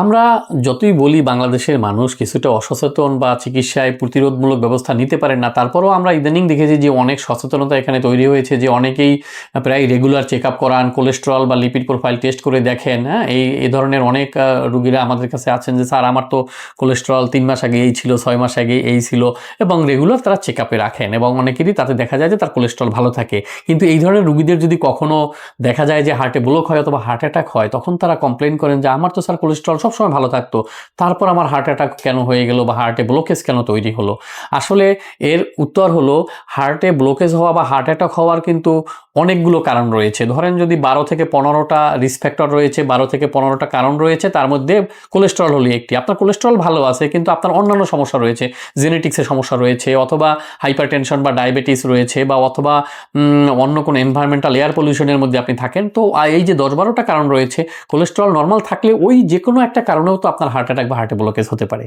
আমরা যতই বলি বাংলাদেশের মানুষ কিছুটা অসচেতন বা চিকিৎসায় প্রতিরোধমূলক ব্যবস্থা নিতে পারেন না, তারপরেও আমরা ইদানিং দেখেছি যে অনেক সচেতনতা এখানে তৈরি হয়েছে, যে অনেকেই প্রায় রেগুলার চেক আপ করান কোলেস্টেরল বা লিপিড প্রোফাইল টেস্ট করে দেখেন হ্যাঁ? এই এ ধরনের অনেক রুগীরা আমাদের কাছে আছেন যে, স্যার, আমার তো কোলেস্টেরল তিন মাস আগে এই ছিল, ছয় মাস আগে এই ছিল। এবং রেগুলার তারা চেক আপে রাখেন এবং অনেকেরই তাতে দেখা যায় যে, তার কোলেস্ট্রল ভালো থাকে। কিন্তু এই ধরনের রুগীদের যদি কখনও দেখা যায় যে হার্টে ব্লক হয় অথবা হার্ট অ্যাটাক হয়, তখন তারা কমপ্লেন করেন যে, আমার তো, স্যার কোলেস্ট্রল সবসময় ভালো থাকতো। তারপর আমার হার্ট অ্যাটাক কেন হয়ে গেল বা হার্টে ব্লকেজ কেন তৈরি হলো? আসলে এর উত্তর হলো হার্টে ব্লকেজ হওয়া বা হার্ট অ্যাটাক হওয়ার কিন্তু অনেকগুলো কারণ রয়েছে। ধরেন যদি বারো থেকে পনেরোটা রিস্ক ফ্যাক্টর রয়েছে, বারো থেকে পনেরোটা কারণ রয়েছে, তার মধ্যে কোলেস্ট্রল হলো একটি। আপনার কোলেস্ট্রল ভালো আছে, কিন্তু আপনার অন্যান্য সমস্যা রয়েছে। জেনেটিক্সের সমস্যা রয়েছে, অথবা হাইপার টেনশন বা ডায়াবেটিস রয়েছে, বা অথবা অন্য কোনো এনভায়রনমেন্টাল এয়ার পলিউশনের মধ্যে আপনি থাকেন। তো এই যে দশ বারোটা কারণ রয়েছে কোলেস্ট্রল নর্মাল থাকলে ওই যে কোনো একটা কারণেও তো আপনার হার্ট অ্যাটাক বা হার্টে ব্লকেজ হতে পারে।